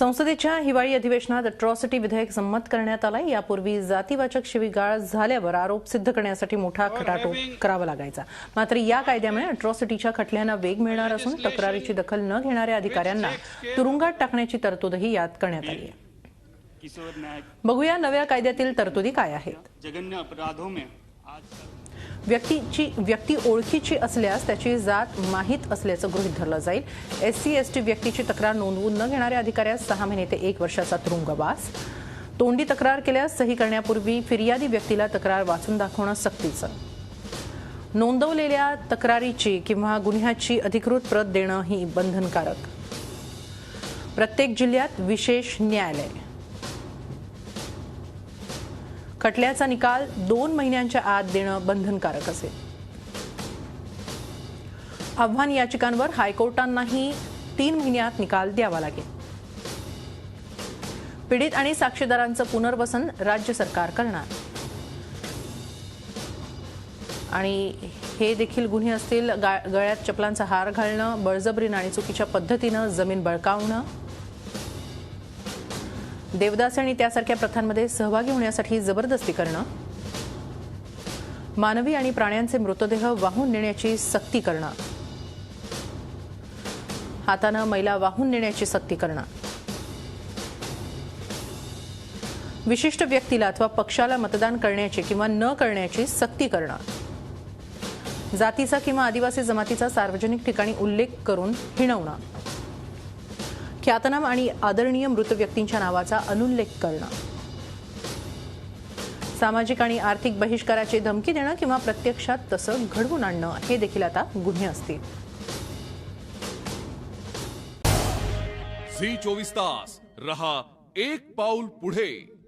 संसदेच्या हिवाळी अधिवेशनात अट्रॉसिटी विधेयक संमत करण्यात आलं यापूर्वी जातीवाचक शिवीगाळ झाल्यावर आरोप सिद्ध करण्यासाठी मोठा खटाटोप करावा लागायचा. मात्र या कायद्यामुळे अट्रॉसिटीच्या खटल्यांना वेग मिळणार असून तक्रारीची दखल न घेणाऱ्या अधिकाऱ्यांना तुरुंगात टाकण्याची तरतूदही यात करण्यात आली आहे. बघूया नव्या कायद्यातील तरतुदी काय आहेत. जघन्य अपराधों में आज व्यक्तीची व्यक्ती ओळखीची असल्यास त्याची जात माहीत असल्याचं गृहीत धरलं जाईल. एस सी एस टी व्यक्तीची तक्रार नोंदवून न घेणाऱ्या अधिकाऱ्यास सहा महिने ते एक वर्षाचा तुरुंगवास. तोंडी तक्रार केल्यास सही करण्यापूर्वी फिर्यादी व्यक्तीला तक्रार वाचून दाखवणं सक्तीचं. नोंदवलेल्या तक्रारीची किंवा गुन्ह्याची अधिकृत प्रत देणं ही बंधनकारक. प्रत्येक जिल्ह्यात विशेष न्यायालय. खटल्याचा निकाल दोन महिन्यांच्या आत देणं बंधनकारक असेल. आव्हान याचिकांवर हायकोर्टांनाही तीन महिन्यात निकाल द्यावा लागेल. पीडित आणि साक्षीदारांचं पुनर्वसन राज्य सरकार करणार. आणि हे देखील गुन्हे असतील गळ्यात चपलांचा हार घालणं बळजबरीनं आणि चुकीच्या पद्धतीनं जमीन बळकावणं देवदास आणि त्यासारख्या प्रथांमध्ये सहभागी होण्यासाठी जबरदस्ती करणं मानवी आणि प्राण्यांचे मृतदेह वाहून नेण्याची सक्ती करणं हातानं मैला वाहून नेण्याची सक्ती करणं. विशिष्ट व्यक्तीला अथवा पक्षाला मतदान करण्याची किंवा न करण्याची सक्ती करणं. जातीचा किंवा आदिवासी जमातीचा सार्वजनिक ठिकाणी उल्लेख करून हिणवणं. ख्यातनाम आणि आदरणीय मृत व्यक्तींच्या नावाचा अनुल्लेख करणं. सामाजिक आणि आर्थिक बहिष्काराची धमकी देणं किंवा प्रत्यक्षात तसं घडवून आणणं हे देखील आता गुन्हे असतील. झी चोवीस तास. रहा एक पाऊल पुढे.